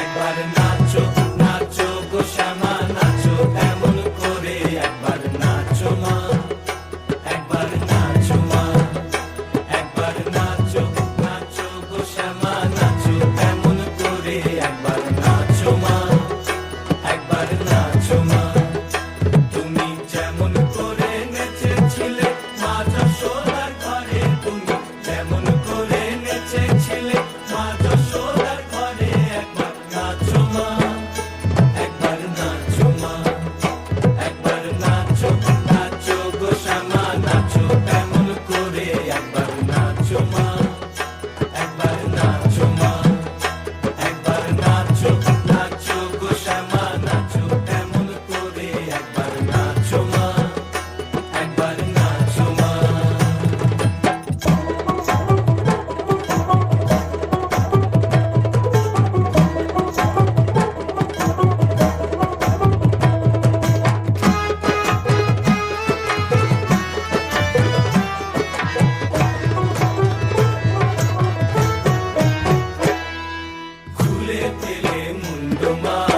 একবার নাচো Come on.